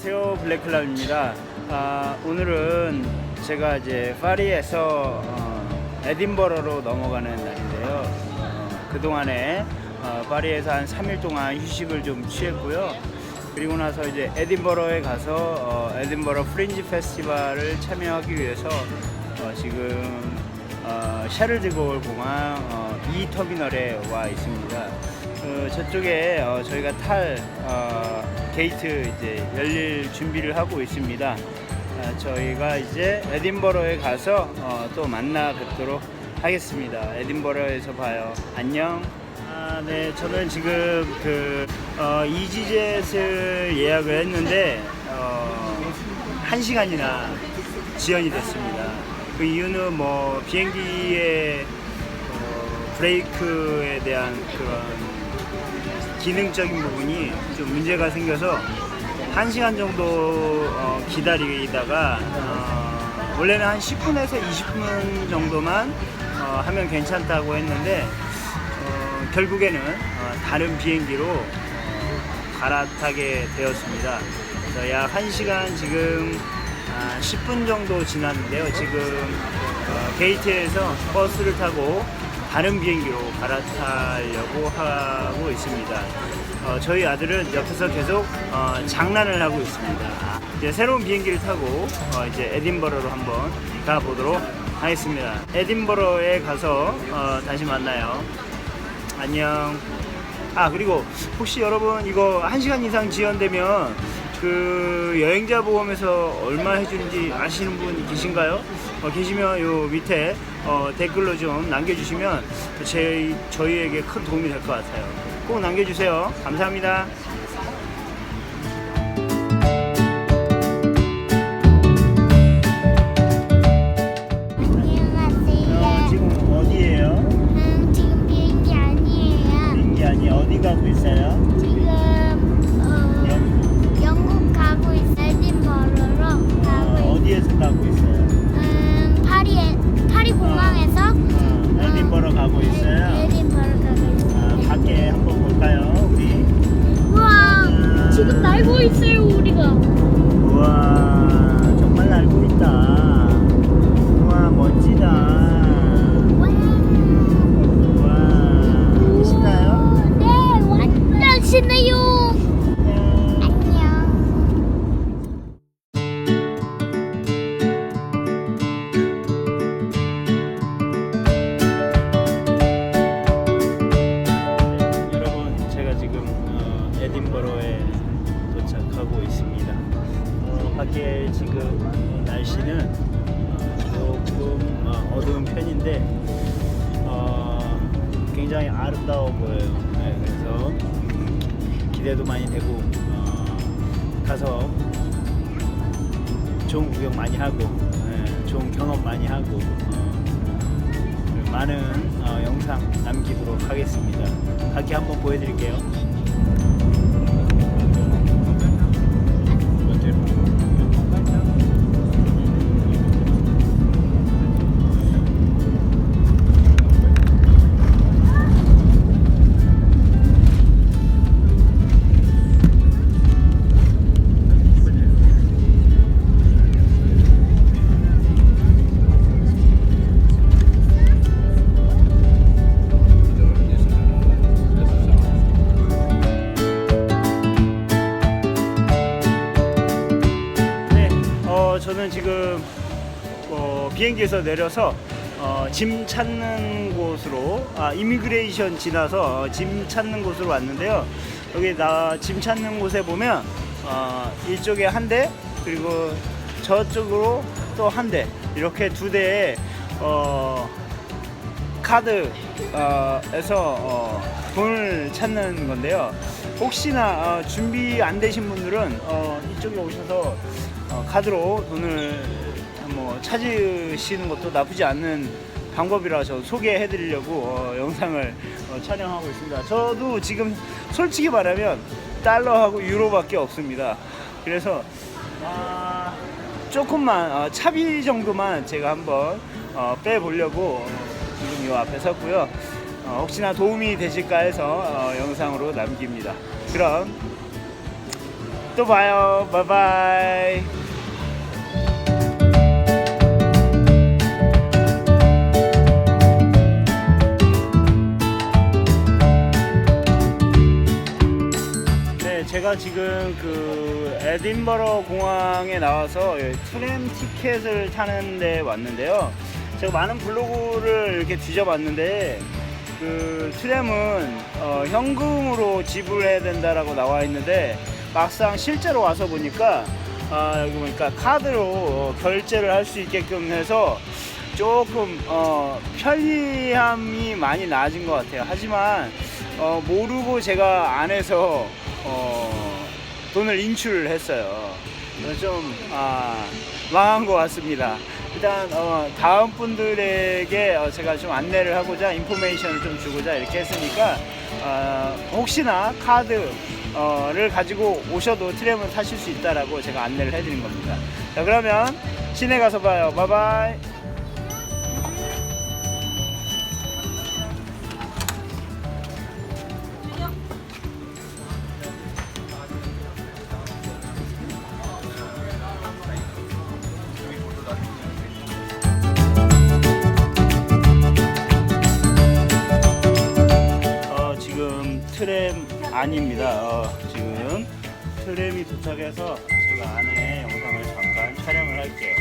안녕하세요 블랙클럽입니다. 아, 오늘은 제가 이제 파리에서 어, 에딘버러로 넘어가는 날인데요. 어, 그 동안에 어, 파리에서 한 3일 동안 휴식을 좀 취했고요. 그리고 나서 이제 에딘버러에 가서 어, 에딘버러 프린지 페스티벌을 참여하기 위해서 어, 지금 어, 샤를드골 공항 어, 2 터미널에 와 있습니다. 어, 저쪽에 어, 저희가 탈 어, 게이트 이제 열릴 준비를 하고 있습니다. 아, 저희가 이제 에딘버러에 가서 어, 또 만나 뵙도록 하겠습니다. 에딘버러에서 봐요. 안녕. 아, 네, 저는 지금 그 어, 이지젯을 예약을 했는데 어, 한 시간이나 지연이 됐습니다. 그 이유는 뭐 비행기의 어, 브레이크에 대한 그런 기능적인 부분이 좀 문제가 생겨서 한 시간 정도 어, 기다리다가 어, 원래는 한 10분에서 20분 정도만 어, 하면 괜찮다고 했는데 어, 결국에는 어, 다른 비행기로 어, 갈아타게 되었습니다. 약 1시간 지금 아, 10분 정도 지났는데요. 지금 어, 게이트에서 버스를 타고 다른 비행기로 갈아타려고 하고 있습니다. 어, 저희 아들은 옆에서 계속 어, 장난을 하고 있습니다. 이제 새로운 비행기를 타고 어, 이제 에딘버러로 한번 가보도록 하겠습니다. 에딘버러에 가서 어, 다시 만나요. 안녕. 아 그리고 혹시 여러분 이거 1시간 이상 지연되면 그 여행자 보험에서 얼마 해주는지 아시는 분 계신가요? 어, 계시면 요 밑에 어, 댓글로 좀 남겨주시면 제, 저희에게 큰 도움이 될 것 같아요. 꼭 남겨주세요. 감사합니다. 어, 안녕하세요. 지금 어디에요? 음, 지금 비행기 아니에요. 비행기 아니 어디 가고 있어요? 어, 조금 어, 어두운 편인데 어, 굉장히 아름다워 보여요. 네, 그래서 기대도 많이 되고 어, 가서 좋은 구경 많이 하고 네, 좋은 경험 많이 하고 어, 많은 어, 영상 남기도록 하겠습니다. 밖에 한번 보여드릴게요. 비행기에서 내려서 어, 짐 찾는 곳으로 아, 이미그레이션 지나서 어, 짐 찾는 곳으로 왔는데요. 여기 나 짐 찾는 곳에 보면 어, 이쪽에 한 대 그리고 저쪽으로 또 한 대 이렇게 두 대의 어, 카드에서 어, 돈을 찾는 건데요. 혹시나 어, 준비 안 되신 분들은 어, 이쪽에 오셔서 어, 카드로 돈을 뭐 찾으시는 것도 나쁘지 않는 방법이라서 소개해 드리려고 어, 영상을 어, 촬영하고 있습니다. 저도 지금 솔직히 말하면 달러하고 유로밖에 없습니다. 그래서 아, 조금만 어, 차비 정도만 제가 한번 어, 빼보려고 어, 지금 이 앞에 섰고요. 어, 혹시나 도움이 되실까 해서 어, 영상으로 남깁니다. 그럼 또 봐요. 바이바이. 네, 제가 지금 그 에딘버러 공항에 나와서 트램 티켓을 타는데 왔는데요. 제가 많은 블로그를 이렇게 뒤져봤는데 그 트램은 어, 현금으로 지불해야 된다라고 나와 있는데 막상 실제로 와서 보니까 아, 여기 보니까 카드로 어, 결제를 할 수 있게끔 해서 조금 어, 편리함이 많이 나아진 것 같아요. 하지만 어, 모르고 제가 안에서 어, 돈을 인출을 했어요. 좀 아, 망한 것 같습니다. 일단 어, 다음 분들에게 어, 제가 좀 안내를 하고자 인포메이션을 좀 주고자 이렇게 했으니까 어, 혹시나 카드 를 가지고 오셔도 트램을 타실 수 있다라고 제가 안내를 해드린 겁니다. 자 그러면 시내 가서 봐요. 바이바이. 안입니다. 어, 지금 트램이 도착해서 제가 안에 영상을 잠깐 촬영을 할게요.